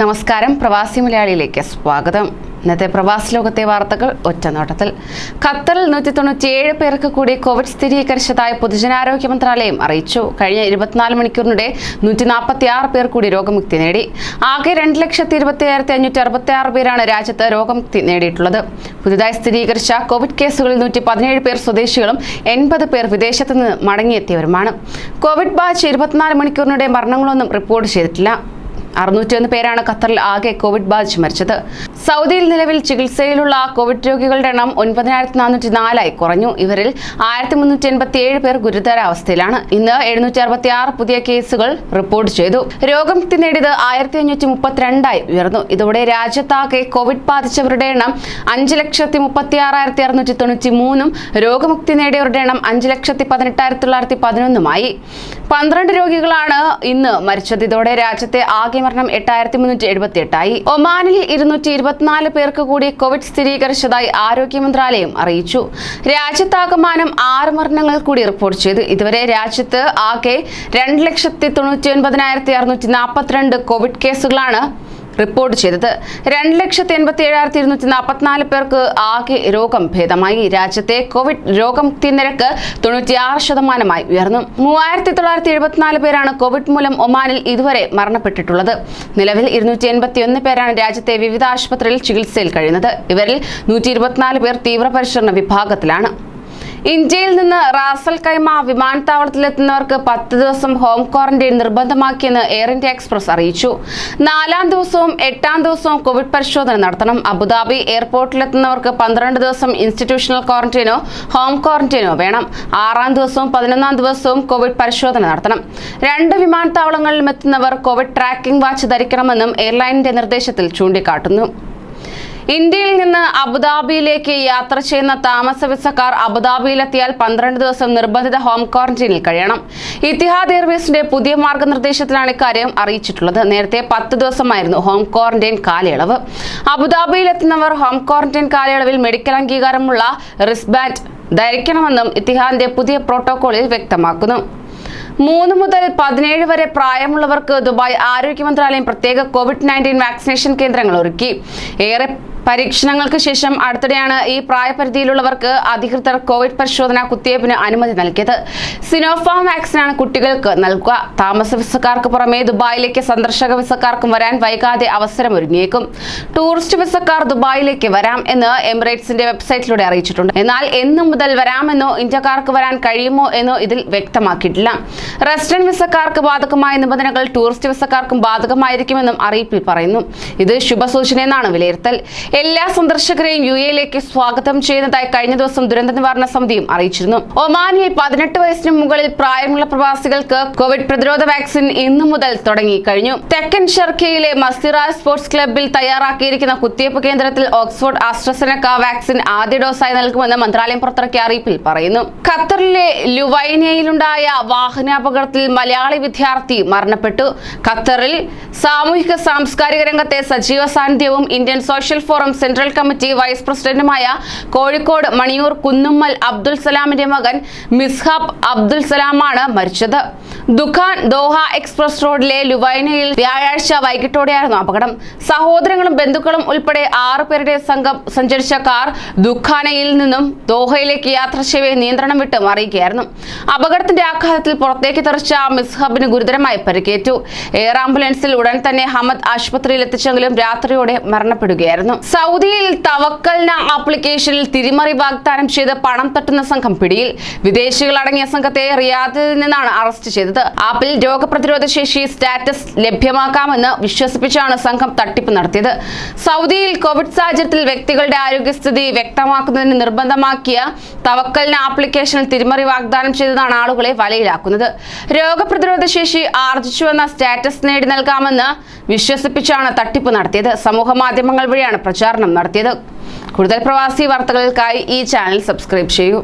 നമസ്കാരം. പ്രവാസി മലയാളിയിലേക്ക് സ്വാഗതം. ഇന്നത്തെ പ്രവാസി ലോകത്തെ വാർത്തകൾ ഒറ്റനോട്ടത്തിൽ. ഖത്തറിൽ നൂറ്റി തൊണ്ണൂറ്റിയേഴ് പേർക്ക് കൂടി കോവിഡ് സ്ഥിരീകരിച്ചതായി പൊതുജനാരോഗ്യ മന്ത്രാലയം അറിയിച്ചു. കഴിഞ്ഞ ഇരുപത്തിനാല് മണിക്കൂറിനിടെ നൂറ്റി നാൽപ്പത്തി ആറ് പേർ കൂടി രോഗമുക്തി നേടി. ആകെ രണ്ട് ലക്ഷത്തി ഇരുപത്തി ആയിരത്തി അഞ്ഞൂറ്റി അറുപത്തി ആറ് പേരാണ് രാജ്യത്ത് രോഗമുക്തി നേടിയിട്ടുള്ളത്. പുതുതായി സ്ഥിരീകരിച്ച കോവിഡ് കേസുകളിൽ നൂറ്റി പതിനേഴ് പേർ സ്വദേശികളും എൺപത് പേർ വിദേശത്ത് നിന്ന് മടങ്ങിയെത്തിയവരുമാണ്. കോവിഡ് ബാച്ച് ഇരുപത്തിനാല് മണിക്കൂറിനിടെ മരണങ്ങളൊന്നും റിപ്പോർട്ട് ചെയ്തിട്ടില്ല. അറുന്നൂറ്റിയൊന്ന് പേരാണ് ഖത്തറിൽ ആകെ കോവിഡ് ബാധിച്ച് മരിച്ചത്. സൗദിയിൽ നിലവിൽ ചികിത്സയിലുള്ള കോവിഡ് രോഗികളുടെ എണ്ണം ഒൻപതിനായിരത്തി നാനൂറ്റി നാലായി കുറഞ്ഞു. ഇവരിൽ ആയിരത്തി മുന്നൂറ്റി എൺപത്തി ഏഴ് പേർ ഗുരുതരാവസ്ഥയിലാണ്. ഇന്ന് എഴുന്നൂറ്റി അറുപത്തി ആറ് പുതിയ കേസുകൾ റിപ്പോർട്ട് ചെയ്തു. രോഗമുക്തി നേടിയത് ആയിരത്തി അഞ്ഞൂറ്റി മുപ്പത്തിരണ്ടായി ഉയർന്നു. ഇതോടെ രാജ്യത്താകെ കോവിഡ് ബാധിച്ചവരുടെ എണ്ണം അഞ്ച് ലക്ഷത്തി മുപ്പത്തി ആറായിരത്തി അറുന്നൂറ്റി തൊണ്ണൂറ്റി മൂന്നും രോഗമുക്തി നേടിയവരുടെ എണ്ണം അഞ്ച് ലക്ഷത്തി പതിനെട്ടായിരത്തി തൊള്ളായിരത്തി പതിനൊന്നുമായി പന്ത്രണ്ട് രോഗികളാണ് ഇന്ന് മരിച്ചത്. ഇതോടെ രാജ്യത്തെ ആകെ മരണം എട്ടായിരത്തി മുന്നൂറ്റി എഴുപത്തി എട്ടായി ഒമാനിൽ ഇരുന്നൂറ്റി ഇരുപത്തിനാല് പേർക്ക് കൂടി കോവിഡ് സ്ഥിരീകരിച്ചതായി ആരോഗ്യ മന്ത്രാലയം അറിയിച്ചു. രാജ്യത്താകമാനം ആറ് മരണങ്ങൾ കൂടി റിപ്പോർട്ട് ചെയ്തു. ഇതുവരെ രാജ്യത്ത് ആകെ രണ്ട് ലക്ഷത്തി തൊണ്ണൂറ്റി ഒൻപതിനായിരത്തി അറുന്നൂറ്റി നാൽപ്പത്തിരണ്ട് കോവിഡ് കേസുകളാണ് റിപ്പോർട്ട് ചെയ്തത്. രണ്ട് ലക്ഷത്തി എൺപത്തി ഏഴായിരത്തി ഇരുന്നൂറ്റി നാൽപ്പത്തിനാല് പേർക്ക് ആകെ രോഗം ഭേദമായി. രാജ്യത്തെ കോവിഡ് രോഗമുക്തി നിരക്ക് തൊണ്ണൂറ്റിയാറ് ശതമാനമായി ഉയർന്നു. മൂവായിരത്തി തൊള്ളായിരത്തി എഴുപത്തിനാല് പേരാണ് കോവിഡ് മൂലം ഒമാനിൽ ഇതുവരെ മരണപ്പെട്ടിട്ടുള്ളത്. നിലവിൽ ഇരുന്നൂറ്റി എൺപത്തി ഒന്ന് പേരാണ് രാജ്യത്തെ വിവിധ ആശുപത്രിയിൽ ചികിത്സയിൽ കഴിയുന്നത്. ഇവരിൽ നൂറ്റി ഇരുപത്തിനാല് പേർ തീവ്രപരിചരണ വിഭാഗത്തിലാണ്. ഇന്ത്യയിൽ നിന്ന് റാസൽ കൈമ വിമാനത്താവളത്തിലെത്തുന്നവർക്ക് പത്ത് ദിവസം ഹോം ക്വാറന്റൈൻ നിർബന്ധമാക്കിയെന്ന് എയർ ഇന്ത്യ എക്സ്പ്രസ് അറിയിച്ചു. നാലാം ദിവസവും എട്ടാം ദിവസവും കോവിഡ് പരിശോധന നടത്തണം. അബുദാബി എയർപോർട്ടിലെത്തുന്നവർക്ക് പന്ത്രണ്ട് ദിവസം ഇൻസ്റ്റിറ്റ്യൂഷണൽ ക്വാറന്റൈനോ ഹോം ക്വാറന്റൈനോ വേണം. ആറാം ദിവസവും പതിനൊന്നാം ദിവസവും കോവിഡ് പരിശോധന നടത്തണം. രണ്ട് വിമാനത്താവളങ്ങളിലും എത്തുന്നവർ കോവിഡ് ട്രാക്കിംഗ് വാച്ച് ധരിക്കണമെന്നും എയർലൈനിന്റെ നിർദ്ദേശത്തിൽ ചൂണ്ടിക്കാട്ടുന്നു. ഇന്ത്യയിൽ നിന്ന് അബുദാബിയിലേക്ക് യാത്ര ചെയ്യുന്ന താമസ വിസക്കാർ അബുദാബിയിലെത്തിയാൽ പന്ത്രണ്ട് ദിവസം നിർബന്ധിത ഹോം ക്വാറന്റൈനിൽ കഴിയണം. ഇത്തിഹാദ് എയർവേസിന്റെ പുതിയ മാർഗനിർദ്ദേശത്തിലാണ് ഇക്കാര്യം അറിയിച്ചിട്ടുള്ളത്. നേരത്തെ പത്ത് ദിവസമായിരുന്നു ഹോം ക്വാറന്റൈൻ കാലയളവ്. അബുദാബിയിലെത്തുന്നവർ ഹോം ക്വാറന്റൈൻ കാലയളവിൽ മെഡിക്കൽ അംഗീകാരമുള്ള റിസ്ബാൻഡ് ധരിക്കണമെന്നും ഇത്തിഹാദിന്റെ പുതിയ പ്രോട്ടോകോളിൽ വ്യക്തമാക്കുന്നു. മൂന്ന് മുതൽ പതിനേഴ് വരെ പ്രായമുള്ളവർക്ക് ദുബായ് ആരോഗ്യ മന്ത്രാലയം പ്രത്യേക കോവിഡ് നയന്റീൻ വാക്സിനേഷൻ കേന്ദ്രങ്ങൾ ഒരുക്കി. ഏറെ പരീക്ഷണങ്ങൾക്ക് ശേഷം അടുത്തിടെയാണ് ഈ പ്രായപരിധിയിലുള്ളവർക്ക് അധികൃതർ കോവിഡ് പരിശോധന കുത്തിവയ്പ്പിന് അനുമതി നൽകിയത്. സിനോഫാം വാക്സിനാണ് കുട്ടികൾക്ക് നൽകുക. താമസ വിസക്കാർക്ക് പുറമെ ദുബായിലേക്ക് സന്ദർശക വിസക്കാർക്കും വരാൻ വൈകാതെ അവസരമൊരുങ്ങിയേക്കും. ടൂറിസ്റ്റ് വിസക്കാർ ദുബായിലേക്ക് വരാം എന്ന് എമിറേറ്റ്സിന്റെ വെബ്സൈറ്റിലൂടെ അറിയിച്ചിട്ടുണ്ട്. എന്നാൽ എന്നു മുതൽ വരാമെന്നോ ഇന്ത്യക്കാർക്ക് വരാൻ കഴിയുമോ എന്നോ ഇതിൽ വ്യക്തമാക്കിയിട്ടില്ല. റെസിഡന്റ് വിസക്കാർക്ക് ബാധകമായ നിബന്ധനകൾ ടൂറിസ്റ്റ് വിസക്കാർക്കും ബാധകമായിരിക്കുമെന്നും അറിയിപ്പിൽ പറയുന്നു. ഇത് ശുഭസൂചനയെന്നാണ് വിലയിരുത്തൽ. എല്ലാ സന്ദർശകരെയും യു എയിലേക്ക് സ്വാഗതം ചെയ്യുന്നതായി കഴിഞ്ഞ ദിവസം ദുരന്ത നിവാരണ സമിതിയും അറിയിച്ചിരുന്നു. ഒമാനിൽ പതിനെട്ട് വയസ്സിന് മുകളിൽ പ്രായമുള്ള പ്രവാസികൾക്ക് കോവിഡ് പ്രതിരോധ വാക്സിൻ ഇന്നു മുതൽ തുടങ്ങി കഴിഞ്ഞു. തെക്കൻ ഷർക്കയിലെ മസിറ സ്പോർട്സ് ക്ലബിൽ തയ്യാറാക്കിയിരിക്കുന്ന കുത്തിവയ്പ്പ് കേന്ദ്രത്തിൽ ഓക്സ്ഫോർഡ് ആസ്ട്രസെനക്ക വാക്സിൻ ആദ്യ ഡോസായി നൽകുമെന്ന് മന്ത്രാലയം പുറത്തിറക്കിയ അറിയിപ്പിൽ പറയുന്നു. ഖത്തറിലെ ലുവൈനയിലുണ്ടായ വാഹനാപകടത്തിൽ മലയാളി വിദ്യാർത്ഥി മരണപ്പെട്ടു. ഖത്തറിൽ സാമൂഹിക സാംസ്കാരിക രംഗത്തെ സജീവ സാന്നിധ്യവും Indian Social Forum Central Committee vice പ്രസിഡന്റുമായ കോഴിക്കോട് മണിയൂർ കുന്നുമ്മൽ അബ്ദുൽ സലാമിന്റെ മകൻ മിസ്ഹാബ് അബ്ദുൽ സലാമാണ് മരിച്ചത്. ദുഖാൻ ദോഹ എക്സ്പ്രസ് റോഡിലെ ലുവൈനയിൽ വ്യാഴാഴ്ച വൈകിട്ടോടെയായിരുന്നു അപകടം. സഹോദരങ്ങളും ബന്ധുക്കളും ഉൾപ്പെടെ ആറു പേരുടെ സംഘം സഞ്ചരിച്ച കാർ ദുഖാനയിൽ നിന്നും ദോഹയിലേക്ക് യാത്ര ചെയ്യവേ നിയന്ത്രണം വിട്ട് മറിയുകയായിരുന്നു അപകടത്തിന്റെ ആഘാതത്തിൽ പുറത്തേക്ക് തെറിച്ച മിസ്ഹബിന് ഗുരുതരമായി പരിക്കേറ്റു. എയർ ആംബുലൻസിൽ ഉടൻ തന്നെ ഹമദ് ആശുപത്രിയിൽ എത്തിച്ചെങ്കിലും രാത്രിയോടെ മരണപ്പെടുകയായിരുന്നു. സൗദിയിൽ തവക്കൽന ആപ്ലിക്കേഷനിൽ തിരിമറി വാഗ്ദാനം ചെയ്ത് പണം തട്ടുന്ന സംഘം പിടിയിൽ. വിദേശികളടങ്ങിയ സംഘത്തെ റിയാദിൽ നിന്നാണ് അറസ്റ്റ് ചെയ്തത് ആപ്പിൽ രോഗപ്രതിരോധ ശേഷി സ്റ്റാറ്റസ് ലഭ്യമാക്കാമെന്ന് വിശ്വസിപ്പിച്ചാണ് സംഘം തട്ടിപ്പ് നടത്തിയത്. സൗദിയിൽ കോവിഡ് സാഹചര്യത്തിൽ വ്യക്തികളുടെ ആരോഗ്യസ്ഥിതി വ്യക്തമാക്കുന്നതിന് നിർബന്ധമാക്കിയ തവക്കലിന് ആപ്ലിക്കേഷനിൽ തിരിമറി വാഗ്ദാനം ചെയ്തതാണ് ആളുകളെ വലയിലാക്കുന്നത്. രോഗപ്രതിരോധ ശേഷി ആർജിച്ചുവെന്ന സ്റ്റാറ്റസ് നേടി നൽകാമെന്ന് വിശ്വസിപ്പിച്ചാണ് തട്ടിപ്പ് നടത്തിയത്. സമൂഹ മാധ്യമങ്ങൾ വഴിയാണ് പ്രചാരണം നടത്തിയത്. കൂടുതൽ പ്രവാസി വാർത്തകൾക്കായി ഈ ചാനൽ സബ്സ്ക്രൈബ് ചെയ്യൂ.